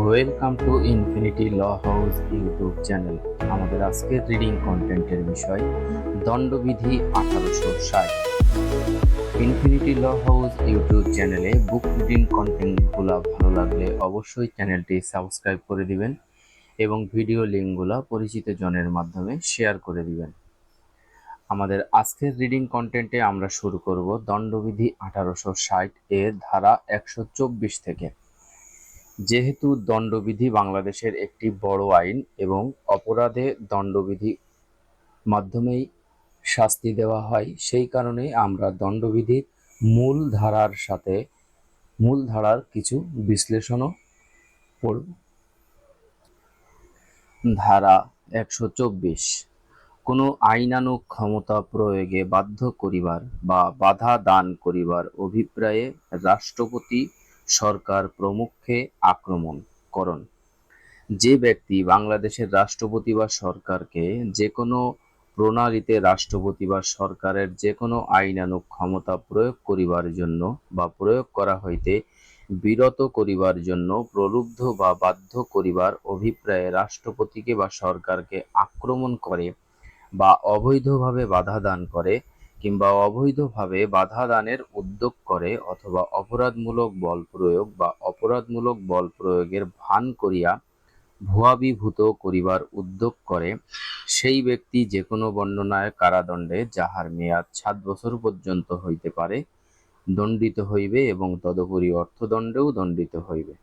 Welcome to Infinity Law House YouTube channel আমাদের আজকের reading কন্টেন্টের বিষয়, দণ্ডবিধি আঠারোশো ষাট। ইনফিনিটি ল হাউস ইউটিউব চ্যানেলে বুক রিডিং কন্টেন্টগুলো ভালো লাগলে অবশ্যই চ্যানেলটি সাবস্ক্রাইব করে দিবেন এবং ভিডিও লিঙ্কগুলো পরিচিত জনের মাধ্যমে শেয়ার করে দিবেন। আমাদের আজকের রিডিং কন্টেন্টে আমরা শুরু করব দণ্ডবিধি আঠারোশো ষাট এর ধারা একশো চব্বিশ থেকে। যেহেতু দণ্ডবিধি বাংলাদেশের একটি বড় আইন এবং অপরাধে দণ্ডবিধি মাধ্যমেই শাস্তি দেওয়া হয়, সেই কারণে আমরা দণ্ডবিধির মূল ধারার সাথে মূল ধারার কিছু বিশ্লেষণও পড়ব ধারা একশো চব্বিশ। কোনো আইনানুগ ক্ষমতা প্রয়োগে বাধ্য করিবার বা বাধা দান করিবার অভিপ্রায়ে রাষ্ট্রপতি সরকার প্রমুখে আক্রমণ করণ। যে ব্যক্তি বাংলাদেশের রাষ্ট্রপতি বা সরকারকে যে কোনো প্রণালীতে রাষ্ট্রপতি বা সরকারের যে কোনো আইনানুগ ক্ষমতা প্রয়োগ করিবার জন্য বা প্রয়োগ করা হইতে বিরত করিবার জন্য প্রলুব্ধ বা বাধ্য করিবার অভিপ্রায়ে রাষ্ট্রপতিকে বা সরকারকে আক্রমণ করে বা অবৈধভাবে বাধা দান করে কিংবা অবৈধভাবে বাধা দানের উদ্যোগ করে অথবা অপরাধমূলক বল প্রয়োগ বা অপরাধমূলক বল প্রয়োগের ভান করিয়া ভুয়াবিভূত করিবার উদ্যোগ করে, সেই ব্যক্তি যে কোনো বর্ণনায় কারাদণ্ডে যাহার মেয়াদ সাত বছর পর্যন্ত হইতে পারে, দণ্ডিত হইবে এবং তদুপরি অর্থদণ্ডেও দণ্ডিত হইবে।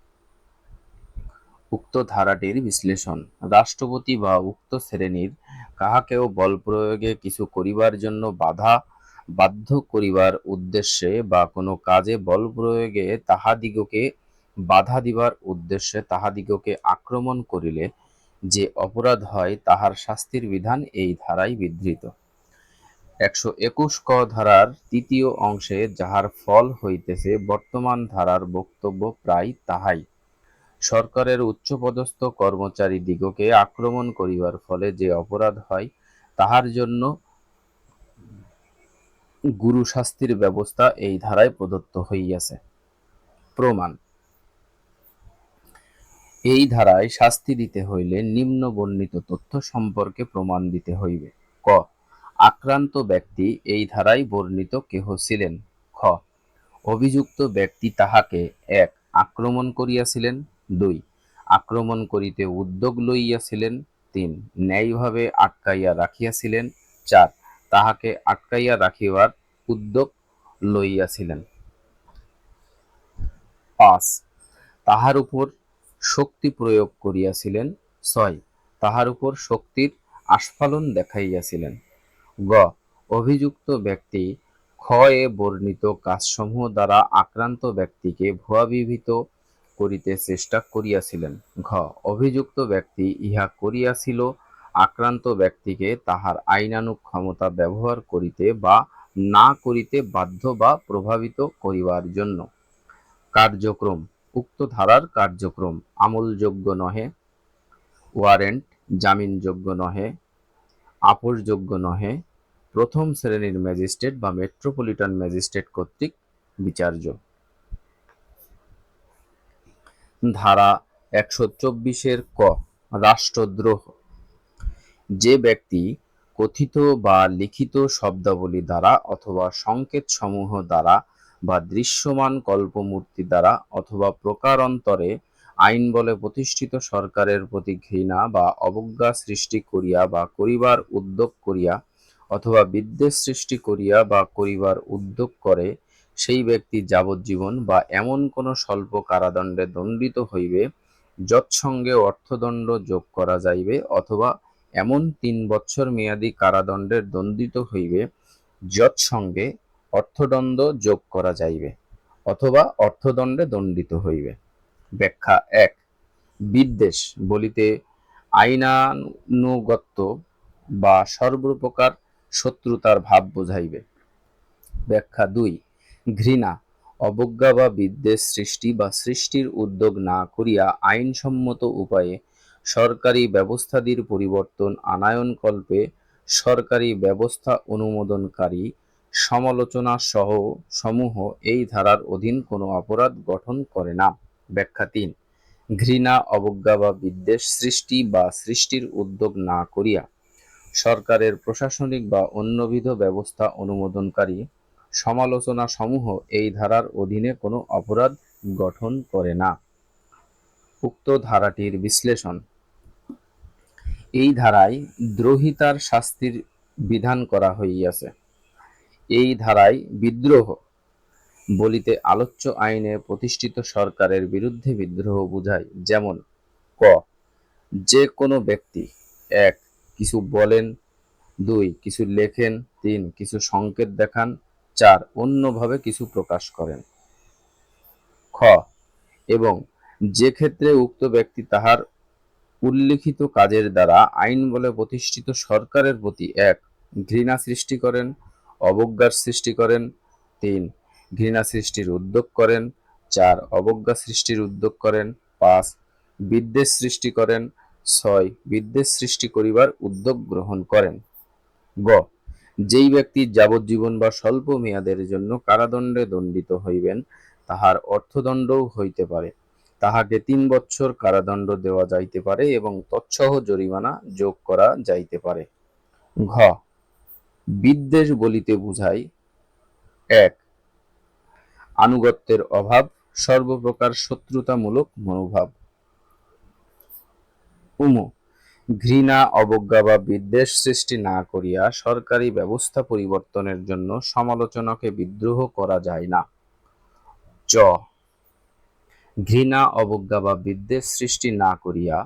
উক্ত ধারাটির বিশ্লেষণ। রাষ্ট্রপতি বা উক্ত শ্রেণির কাহাকেও বল প্রয়োগে কিছু করিবার জন্য বাধা বাধ্য করিবার উদ্দেশ্যে বা কোনো কাজে বল প্রয়োগে তাহাদিগকে বাধা দিবার উদ্দেশ্যে তাহাদিগকে আক্রমণ করিলে যে অপরাধ হয়, তাহার শাস্তির বিধান এই ধারায় বিধৃত। একশো একুশ ক ধারার তৃতীয় অংশে যাহার ফল হইতেছে, বর্তমান ধারার বক্তব্য প্রায় তাহাই। সরকারের উচ্চপদস্থ কর্মচারী দিগকে আক্রমণ করিবার ফলে যে অপরাধ হয়, তাহার জন্য গুরু শাস্তির ব্যবস্থা এই ধারায় প্রদত্ত হইয়াছে। প্রমাণ। এই ধারায় শাস্তি দিতে হইলে নিম্ন বর্ণিত তথ্য সম্পর্কে প্রমাণ দিতে হইবে। ক। আক্রান্ত ব্যক্তি এই ধারায় বর্ণিত কেহ ছিলেন? খ। অভিযুক্ত ব্যক্তি তাহাকে, এক, আক্রমণ করিয়াছিলেন দুই, আক্রমণ করিতে উদ্যোগ লইয়াছিলেন। তিন, ন্যায়ভাবে আটকাইয়া রাখিয়াছিলেন। চার, তাহাকে আটকাইয়া রাখিবার উদ্যোগ লইয়াছিলেন। পাঁচ, তাহার উপর শক্তি প্রয়োগ করিয়াছিলেন। ছয়, তাহার উপর শক্তির আস্ফালন দেখাইয়াছিলেন। গ, অভিযুক্ত ব্যক্তি এ বর্ণিত কাজসমূহ দ্বারা আক্রান্ত ব্যক্তিকে ভুয়াবিহিত করিতে চেষ্টা করিয়াছিলেন। ঘ, অভিযুক্ত ব্যক্তি ইহা করিয়াছিল, আক্রান্ত ব্যক্তিকে তাহার আইনানুগ ক্ষমতা ব্যবহার করিতে বা না করিতে বাধ্য বা প্রভাবিত করিবার জন্য। কার্যক্রম, উক্ত ধারার কার্যক্রম, আমলযোগ্য নহে, ওয়ারেন্ট, জামিনযোগ্য নহে, আপোষযোগ্য নহে, প্রথম শ্রেণির ম্যাজিস্ট্রেট বা মেট্রোপলিটন ম্যাজিস্ট্রেট কর্তৃক বিচার্য। ধারা একশো চব্বিশের ক, রাষ্ট্রদ্রোহ। যে ব্যক্তি কথিত বা লিখিত শব্দাবলী দ্বারা অথবা সংকেত সমূহ দ্বারা বা দৃশ্যমান কল্পমূর্তি দ্বারা অথবা প্রকারান্তরে আইন বলে প্রতিষ্ঠিত সরকারের প্রতি ঘৃণা বা অবজ্ঞা সৃষ্টি করিয়া বা করিবার উদ্যোগ করিয়া অথবা বিদ্বেষ সৃষ্টি করিয়া বা করিবার উদ্যোগ করে সেই ব্যক্তি যাবজ্জীবন বা এমন কোনো স্বল্প কারাদণ্ডে দণ্ডিত হইবে, যৎসঙ্গে অর্থদণ্ড যোগ করা যাইবে অথবা এমন তিন বৎসর মেয়াদী কারাদণ্ডের দণ্ডিত হইবে, যৎসঙ্গে অর্থদণ্ড যোগ করা যাইবে অথবা অর্থদণ্ডে দণ্ডিত হইবে। ব্যাখ্যা এক, বিদ্বেষ বলিতে আইনানুগত্য বা সর্বপ্রকার শত্রুতার ভাব বোঝাইবে। ব্যাখ্যা দুই ঘৃণা। অবজ্ঞা বা বিদ্বেষ সৃষ্টি বা সৃষ্টির উদ্যোগ না করিয়া আইনসম্মত উপায়ে সরকারি ব্যবস্থাদির পরিবর্তন আনায়নকল্পে সরকারি ব্যবস্থা অনুমোদনকারী সমালোচনা সহ সমূহ এই ধারার অধীন কোনো অপরাধ গঠন করে না। ব্যাখ্যা তিন। ঘৃণা, অবজ্ঞা বা বিদ্বেষ সৃষ্টি বা সৃষ্টির উদ্যোগ না করিয়া সরকারের প্রশাসনিক বা অন্যবিধ ব্যবস্থা অনুমোদনকারী সমালোচনা সমূহ এই ধারার অধীনে কোনো অপরাধ গঠন করে না। উক্ত ধারাটির বিশ্লেষণ। এই ধারায় দ্রোহিতার শাস্তির বিধান করা হইয়াছে। এই ধারায় বিদ্রোহ বলিতে আলোচ্য আইনে প্রতিষ্ঠিত সরকারের বিরুদ্ধে বিদ্রোহ বুঝায়, যেমন ক, যে কোনো ব্যক্তি, এক, কিছু বলেন, দুই, কিছু লেখেন, তিন, কিছু সংকেত দেখান চার, অন্যভাবে কিছু প্রকাশ করেন। খ, এবং যে ক্ষেত্রে উক্ত ব্যক্তি তাহার উল্লিখিত কাজের দ্বারা আইন বলে প্রতিষ্ঠিত সরকারের প্রতি এক, ঘৃণা সৃষ্টি করেন, অবজ্ঞার সৃষ্টি করেন। তিন, ঘৃণা সৃষ্টির উদ্যোগ করেন। চার, অবজ্ঞা সৃষ্টির উদ্যোগ করেন। পাঁচ, বিদ্বেষ সৃষ্টি করেন। ছয়, বিদ্বেষ সৃষ্টি করিবার উদ্যোগ গ্রহণ করেন। গ যেই ব্যক্তি যাবজ্জীবন বা স্বল্প মেয়াদের জন্য কারাদণ্ডে দণ্ডিত হইবেন, তাহার অর্থদণ্ডও হইতে পারে। তাহাকে তিন বৎসর কারাদণ্ড দেওয়া যাইতে পারে এবং তৎসহ জরিমানা যোগ করা যাইতে পারে। ঘ। বিদ্বেষ বলিতে বুঝায় এক। আনুগত্যের অভাব, সর্বপ্রকার শত্রুতামূলক মনোভাব। উম ঘৃণা, অবজ্ঞা বা বিদ্বেষ সৃষ্টি না করিয়া সরকারি ব্যবস্থা পরিবর্তনের জন্য সমালোচনাকে বিদ্রোহ করা যায় না। চ ঘৃণা, অবজ্ঞা বা বিদ্বেষ সৃষ্টি না করিয়া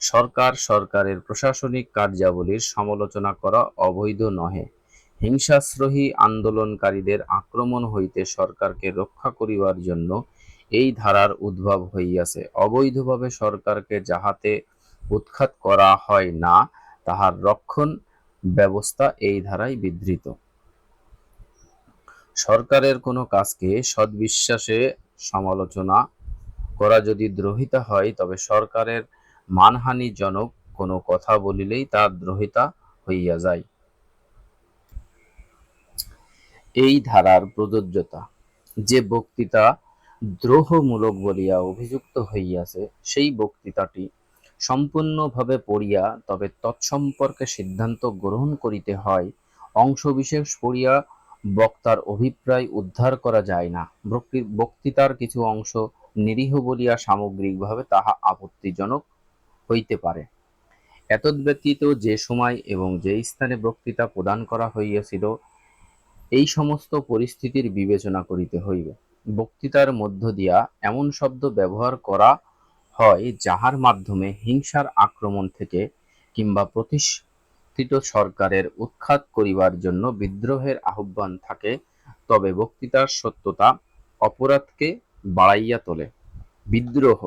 সরকার সরকারের প্রশাসনিক কার্যাবলীর সমালোচনা করা অবৈধ নহে। হিংসাশ্রয়ী আন্দোলনকারীদের আক্রমণ হইতে সরকারকে রক্ষা করিবার জন্য এই ধারার উদ্ভব হইয়াছে। অবৈধভাবে সরকারকে যাহাতে উৎখাত করা হয় না, তাহার রক্ষণ ব্যবস্থা এই ধারায় বিধৃত। সরকারের কোনো কাজকে সদ্বিশ্বাসে সমালোচনা করা যদি দ্রোহিতা হয়, তবে সরকারের মানহানিজনক কোনো কথা বলিলেই তার দ্রোহিতা হইয়া যায়। এই ধারার প্রযোজ্যতা, যে বক্তৃতা দ্রোহমূলক বলিয়া অভিযুক্ত হইয়াছে, সেই বক্তৃতাটি সম্পূর্ণভাবে পড়িয়া, তবে তৎসম্পর্কে সিদ্ধান্ত গ্রহণ করিতে হয়। অংশবিশেষ পড়িয়া বক্তার অভিপ্রায় উদ্ধার করা যায় না। বক্তৃতার কিছু অংশ নিরীহ বলিয়া সামগ্রিকভাবে তাহা আপত্তিজনক হইতে পারে। এতদ্ব্যতীত যে সময় এবং যে স্থানে বক্তৃতা প্রদান করা হইয়াছিল, এই সমস্ত পরিস্থিতির বিবেচনা করিতে হইবে। বক্তৃতার মধ্য দিয়া এমন শব্দ ব্যবহার করা হয় যাহার মাধ্যমে হিংসার আক্রমণ থেকে কিংবা প্রতিষ্ঠিত সরকারের উৎখাত করিবার জন্য বিদ্রোহের আহ্বান থাকে, তবে বক্তৃতার সত্যতা অপরাধকে বাড়াইয়া তোলে। বিদ্রোহ।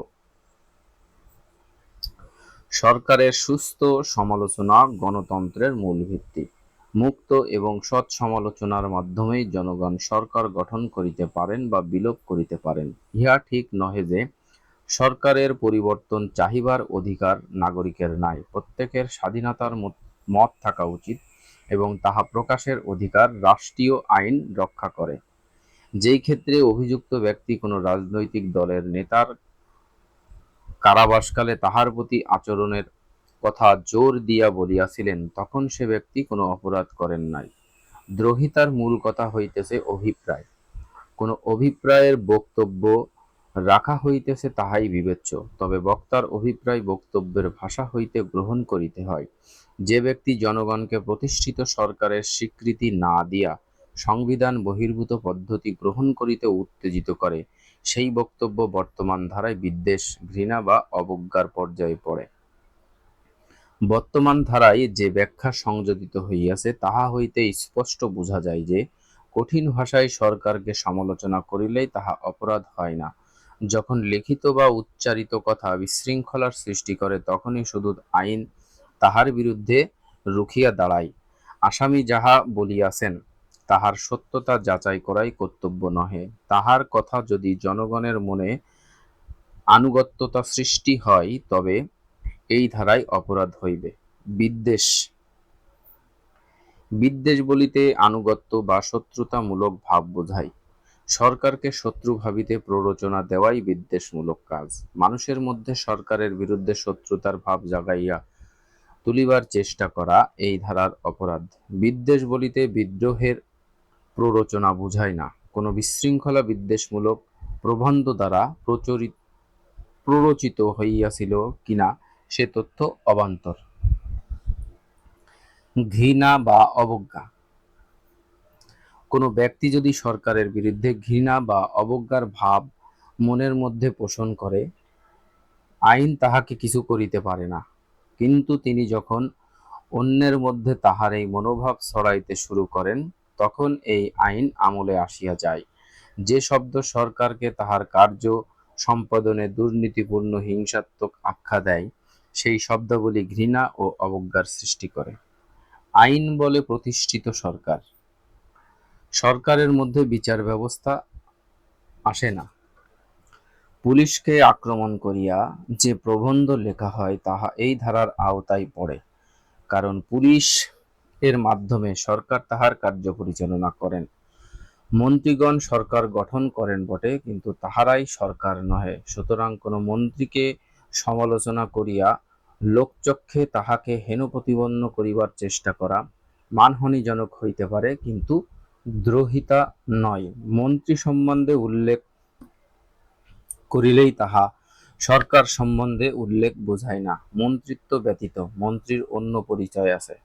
সরকারের সুস্থ সমালোচনা গণতন্ত্রের মূল ভিত্তি। মুক্ত এবং সৎ সমালোচনার মাধ্যমেই জনগণ সরকার গঠন করিতে পারেন বা বিলোপ করিতে পারেন। ইহা ঠিক নহে যে সরকারের পরিবর্তন চাহিবার অধিকার নাগরিকের নাই। প্রত্যেকের স্বাধীনতার মত- থাকা উচিত এবং তাহা প্রকাশের অধিকার রাষ্ট্রীয় আইন রক্ষা করে। যেই ক্ষেত্রে অভিযুক্ত ব্যক্তি কোনো রাজনৈতিক দলের নেতার কারাবাসকালে তাহার প্রতি আচরণের কথা জোর দিয়া বলিয়াছিলেন, তখন সে ব্যক্তি কোনো অপরাধ করেন নাই। দ্রোহিতার মূল কথা হইতেছে অভিপ্রায়। কোনো অভিপ্রায়ের বক্তব্য রাখা হইতেছে তাহাই বিবেচ্য, তবে বক্তার অভিপ্রায় বক্তব্যের ভাষা হইতে গ্রহণ করিতে হয়। যে ব্যক্তি জনগণকে প্রতিষ্ঠিত সরকারের স্বীকৃতি না দিয়া সংবিধান বহির্ভূত পদ্ধতি গ্রহণ করিতে উত্তেজিত করে, সেই বক্তব্য বর্তমান ধারায় বিদ্বেষ, ঘৃণা বা অবজ্ঞার পর্যায়ে পড়ে। বর্তমান ধারায় যে ব্যাখ্যা সংযোজিত হইয়াছে, তাহা হইতে স্পষ্ট বোঝা যায় যে, কঠিন ভাষায় সরকারকে সমালোচনা করিলেই তাহা অপরাধ হয় না। যখন লিখিত বা উচ্চারিত কথা বিশৃঙ্খলার সৃষ্টি করে, তখনই শুধু আইন তাহার বিরুদ্ধে রুখিয়া দাঁড়ায়। আসামি যাহা বলিয়াছেন, তাহার সত্যতা যাচাই করাই কর্তব্য নহে। তাহার কথা যদি জনগণের মনে আনুগত্যতা সৃষ্টি হয়, তবে এই ধারায় অপরাধ হইবে। বিদ্বেষ। বিদ্বেষ বলিতে আনুগত্য বা শত্রুতামূলক ভাব বোঝায়। সরকারকে শত্রু ভাবিতে প্ররোচনা দেওয়াই বিদ্বেষমূলক কাজ। মানুষের মধ্যে সরকারের বিরুদ্ধে শত্রুতার ভাব জাগাইয়া তুলিবার চেষ্টা করা এই ধারার অপরাধ। বিদ্বেষ বলিতে বিদ্রোহের প্ররোচনা বুঝায় না। কোনো বিশৃঙ্খলা বিদ্বেষমূলক প্রবন্ধ দ্বারা প্রচরিত প্ররোচিত হইয়াছিল কিনা সে তথ্য অবান্তর। ঘৃণা বা অবজ্ঞা। কোনো ব্যক্তি যদি সরকারের বিরুদ্ধে ঘৃণা বা অবজ্ঞার ভাব মনের মধ্যে পোষণ করে, আইন তাহাকে কিছু করিতে পারে না। কিন্তু তিনি যখন অন্যের মধ্যে তাহার এই মনোভাব ছড়াইতে শুরু করেন, তখন এই আইন আমলে আসিয়া যায়। যে শব্দ সরকারকে তাহার কার্য সম্পাদনে দুর্নীতিপূর্ণ, হিংসাত্মক আখ্যা দেয়, সেই শব্দগুলি ঘৃণা ও অবজ্ঞার সৃষ্টি করে। আইন বলে প্রতিষ্ঠিত সরকার। সরকারের মধ্যে বিচার ব্যবস্থা আসে না। পুলিশকে আক্রমণ করিয়া যে প্রবন্ধ লেখা হয়, তাহা এই ধারার আওতায় পড়ে। কারণ পুলিশ এর মাধ্যমে সরকার তাহার কার্য পরিচালনা করেন। মন্ত্রীগণ সরকার গঠন করেন বটে, কিন্তু তাহারাই সরকার নহে। সুতরাং কোনো মন্ত্রীকে সমালোচনা করিয়া লোকচক্ষে তাহাকে হেন প্রতিপন্ন করিবার চেষ্টা করা মানহানিজনক হইতে পারে, কিন্তু দ্রোহিতা নয়। মন্ত্রী সম্বন্ধে উল্লেখ করিলেই তাহা, সরকার সম্বন্ধে উল্লেখ বোঝায় না। মন্ত্রিত্ব ব্যতীত মন্ত্রীর অন্য পরিচয় আছে।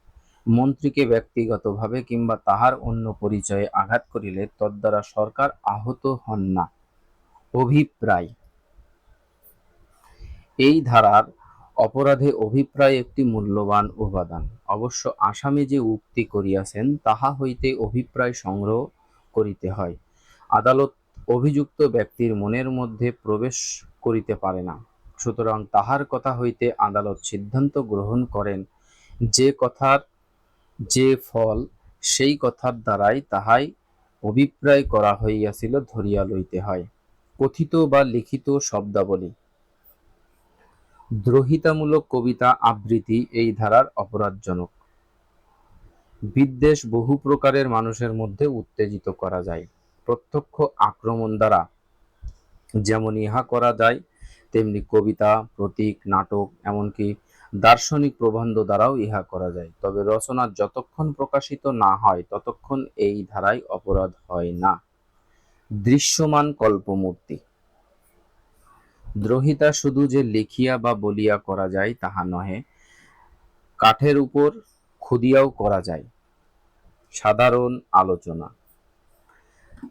মন্ত্রীকে ব্যক্তিগতভাবে কিংবা তাহার অন্য পরিচয়ে আঘাত করিলে তদ্বারা সরকার আহত হন না। অভিপ্রায়। এই ধারার অপরাধে অভিপ্রায় একটি মূল্যবান উপাদান। অবশ্য আসামে যে উক্তি করিয়াছেন, তাহা হইতে অভিপ্রায় সংগ্রহ করিতে হয়। আদালত অভিযুক্ত ব্যক্তির মনের মধ্যে প্রবেশ করিতে পারে না। সুতরাং তাহার কথা হইতে আদালত সিদ্ধান্ত গ্রহণ করেন, যে কথার যে ফল, সেই কথার দ্বারাই তাহাই অভিপ্রায় করা হইয়াছিল, ধরিয়া লইতে হয়। কথিত বা লিখিত শব্দাবলী। দ্রোহিতামূলক কবিতা আবৃত্তি এই ধারার অপরাধজনক। বিদ্বেষ বহু প্রকারের মানুষের মধ্যে উত্তেজিত করা যায়। প্রত্যক্ষ আক্রমণ দ্বারা যেমন ইহা করা যায়, তেমনি কবিতা, প্রতীক, নাটক, এমনকি দার্শনিক প্রবন্ধ দ্বারাও ইহা করা যায়। তবে রচনা যতক্ষণ প্রকাশিত না হয়, ততক্ষণ এই ধারায় অপরাধ হয় না। দৃশ্যমান কল্পমূর্তি। দ্রোহিতা শুধু যে লিখিয়া বা বলিয়া করা যায়, তাহা নহে। কাঠের উপর খুদিয়াও করা যায়। সাধারণ আলোচনা।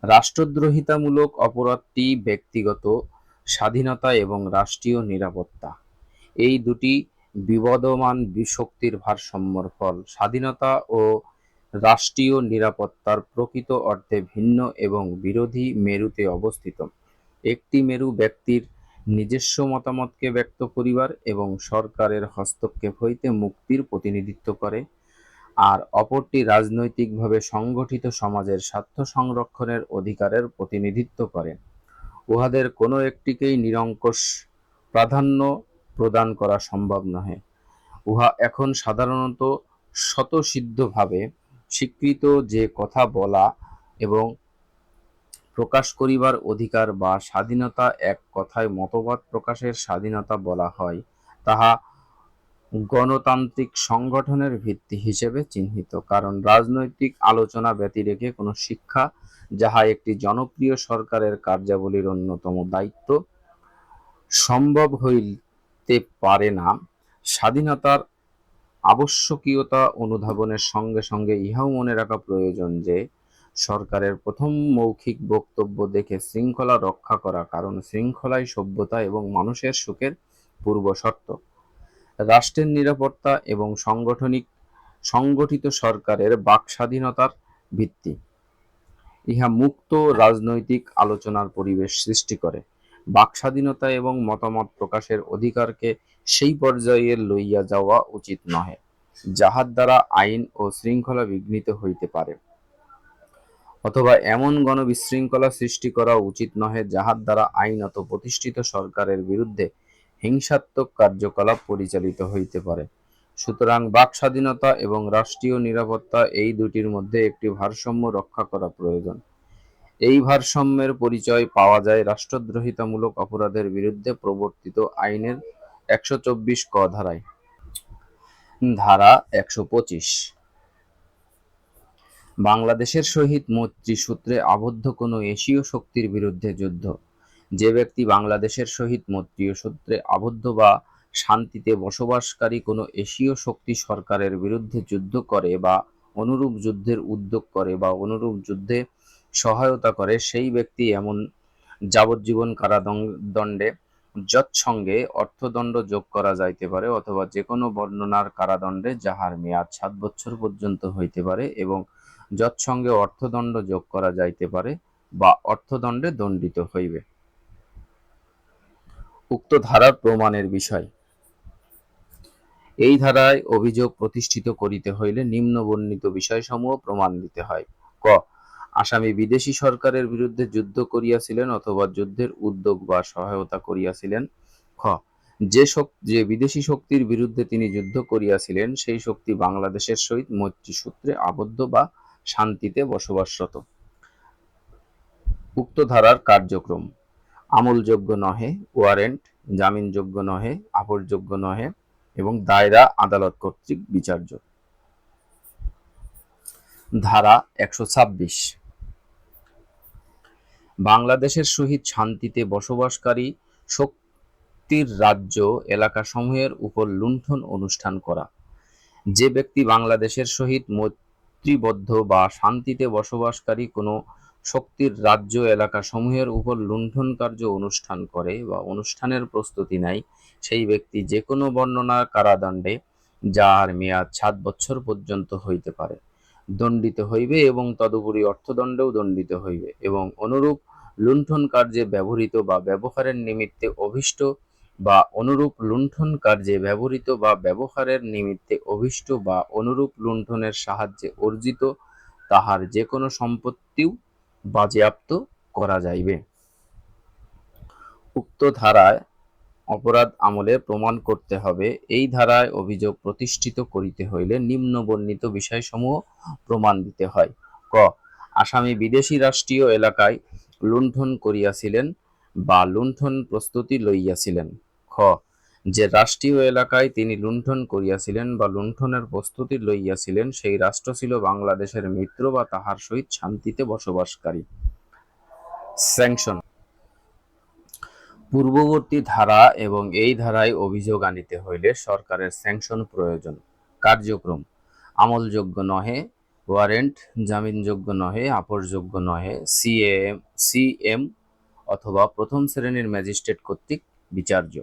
রাষ্ট্রদ্রোহিতামূলক অপরাধটি ব্যক্তিগত স্বাধীনতা এবং রাষ্ট্রীয় নিরাপত্তা। এই দুটি বিবদমান বিশক্তির ভারসাম্যর ফল। স্বাধীনতা ও রাষ্ট্রীয় নিরাপত্তার প্রকৃত অর্থে ভিন্ন এবং বিরোধী মেরুতে অবস্থিত। একটি মেরু ব্যক্তির নিজস্ব মতামতকে ব্যক্ত করিবার এবং সরকারের হস্তক্ষেপ হইতে মুক্তির প্রতিনিধিত্ব করে, আর অপরটি রাজনৈতিকভাবে সংগঠিত সমাজের স্বার্থ সংরক্ষণের অধিকারের প্রতিনিধিত্ব করে। উহাদের কোনো একটিকেই নিরঙ্কুশ প্রাধান্য প্রদান করা সম্ভব নহে। উহা এখন সাধারণত স্বতঃসিদ্ধভাবে স্বীকৃত যে কথা বলা এবং প্রকাশ করিবার অধিকার বা স্বাধীনতা এক কথায় মতবাদ প্রকাশের স্বাধীনতা বলা হয়, তাহা গণতান্ত্রিক সংগঠনের ভিত্তি হিসেবে চিহ্নিত, কারণ রাজনৈতিক আলোচনা ব্যতিরেকে কোনো শিক্ষা, যাহা একটি জনপ্রিয় সরকারের কার্যাবলীর অন্যতম দায়িত্ব, সম্ভব হইতে পারে না। স্বাধীনতার আবশ্যকীয়তা অনুধাবনের সঙ্গে সঙ্গে ইহাও মনে রাখা প্রয়োজন যে সরকারের প্রথম মৌখিক বক্তব্য দেখে শৃঙ্খলা রক্ষা করা, কারণ শৃঙ্খলাই সভ্যতা এবং মানুষের সুখের পূর্বশর্ত রাষ্ট্রের নিরাপত্তা এবং সাংগঠনিক, সংগঠিত সরকারের বাক স্বাধীনতার ভিত্তি। ইহা মুক্ত রাজনৈতিক আলোচনার পরিবেশ সৃষ্টি করে। বাক স্বাধীনতা এবং মতামত প্রকাশের অধিকারকে সেই পর্যায়ে লইয়া যাওয়া উচিত নহে, যাহার দ্বারা আইন ও শৃঙ্খলা বিঘ্নিত হইতে পারে। অথবা এমন গণবিশৃঙ্খলা সৃষ্টি করা উচিত নহে যাহার দ্বারা আইনত প্রতিষ্ঠিত সরকারের বিরুদ্ধে হিংসাত্মক কার্যকলাপ পরিচালিত হইতে পারে। সুতরাং বাক স্বাধীনতা এবং রাষ্ট্রীয় নিরাপত্তা এই দুটির মধ্যে একটি ভারসাম্য রক্ষা করা প্রয়োজন। এই ভারসাম্যের পরিচয় পাওয়া যায় রাষ্ট্রদ্রোহিতামূলক অপরাধের বিরুদ্ধে প্রবর্তিত আইনের একশো চব্বিশ ক ধারায়। ধারা একশো পঁচিশ। বাংলাদেশের সহিত মৈত্রী সূত্রে আবদ্ধ কোনো এশীয় শক্তির বিরুদ্ধে যুদ্ধ। যে ব্যক্তি বাংলাদেশের সহিত মৈত্রীয় সূত্রে আবদ্ধ বা শান্তিতে বসবাসকারী কোনো এশীয় শক্তি সরকারের বিরুদ্ধে যুদ্ধ করে বা অনুরূপ যুদ্ধের উদ্যোগ করে বা অনুরূপ যুদ্ধে সহায়তা করে, সেই ব্যক্তি এমন যাবজ্জীবন কারাদণ্ডে যৎসঙ্গে অর্থদণ্ড যোগ করা যাইতে পারে অথবা যে কোনো বর্ণনার কারাদণ্ডে যাহার মেয়াদ সাত বছর পর্যন্ত হইতে পারে এবং যৎসঙ্গে অর্থদণ্ড যোগ করা যাইতে পারে বা অর্থদণ্ডে দণ্ডিত হইবে। উক্ত ধারার প্রমাণের বিষয়। এই ধারায় অভিযোগ প্রতিষ্ঠিত করিতে হইলে নিম্ন বর্ণিত বিষয়সমূহ প্রমাণ দিতে হয়। ক, আসামি বিদেশি সরকারের বিরুদ্ধে যুদ্ধ করিয়াছিলেন অথবা যুদ্ধের উদ্যোগ বা সহায়তা করিয়াছিলেন। খ, যে যে বিদেশি শক্তির বিরুদ্ধে তিনি যুদ্ধ করিয়াছিলেন, সেই শক্তি বাংলাদেশের সহিত মৈত্রী সূত্রে আবদ্ধ বা শান্তিতে বসবাসরত। উক্ত ধারার কার্যক্রম, আমলযোগ্য নহে, ওয়ারেন্ট, জামিনযোগ্য নহে, আপরযোগ্য নহে এবং দায়রা আদালত কর্তৃক বিচার্য। ধারা একশো ছাব্বিশ। বাংলাদেশের সহিত শান্তিতে বসবাসকারী শক্তির রাজ্য এলাকাসমূহের উপর লুণ্ঠন অনুষ্ঠান করা। যে ব্যক্তি বাংলাদেশের সহিত মৈত্রীবদ্ধ বা শান্তিতে বসবাসকারী কোনো শক্তির রাজ্য এলাকা সমূহের উপর লুণ্ঠন কার্য অনুষ্ঠান করে বা অনুষ্ঠানের প্রস্তুতি নেয়, সেই ব্যক্তি যে কোনো বর্ণনা কারাদণ্ডে, যার মেয়াদ সাত বছর পর্যন্ত হইতে পারে, দণ্ডিত হইবে এবং তদুপরি অর্থদণ্ডেও দণ্ডিত হইবে এবং অনুরূপ লুণ্ঠন কার্যে ব্যবহৃত বা ব্যবহারের নিমিত্তে অভিষ্ট বা অনুরূপ লুণ্ঠন কার্যে ব্যবহৃত বা ব্যবহারের নিমিত্তে অভিষ্ট বা অনুরূপ লুণ্ঠনের সাহায্যে অর্জিত, তাহার যে কোনো সম্পত্তিও বাজেয়াপ্ত করা যাইবে। উক্ত ধারায় অপরাধ আমলে প্রমাণ করতে হবে। এই ধারায় অভিযোগ প্রতিষ্ঠিত করিতে হইলে নিম্ন বর্ণিত বিষয়সমূহ প্রমাণ দিতে হয়। ক, আসামি বিদেশি রাষ্ট্রীয় এলাকায় লুণ্ঠন করিয়াছিলেন বা লুণ্ঠন প্রস্তুতি লইয়াছিলেন। খ যে রাষ্ট্রীয় এলাকায় তিনি লুণ্ঠন করিয়াছিলেন বা লুণ্ঠনের প্রস্তুতি লইয়াছিলেন, সেই রাষ্ট্র ছিল বাংলাদেশের মিত্র বা তাহার সহিত শান্তিতে বসবাসকারী। স্যাংশন। পূর্ববর্তী ধারা এবং এই ধারায় অভিযোগ আনিতে হইলে সরকারের স্যাংশন প্রয়োজন। কার্যক্রম। আমলযোগ্য নহে, ওয়ারেন্ট জামিনযোগ্য নহে, আপরযোগ্য নহে সিএম সিএম অথবা প্রথম শ্রেণির ম্যাজিস্ট্রেট কর্তৃক বিচার্য।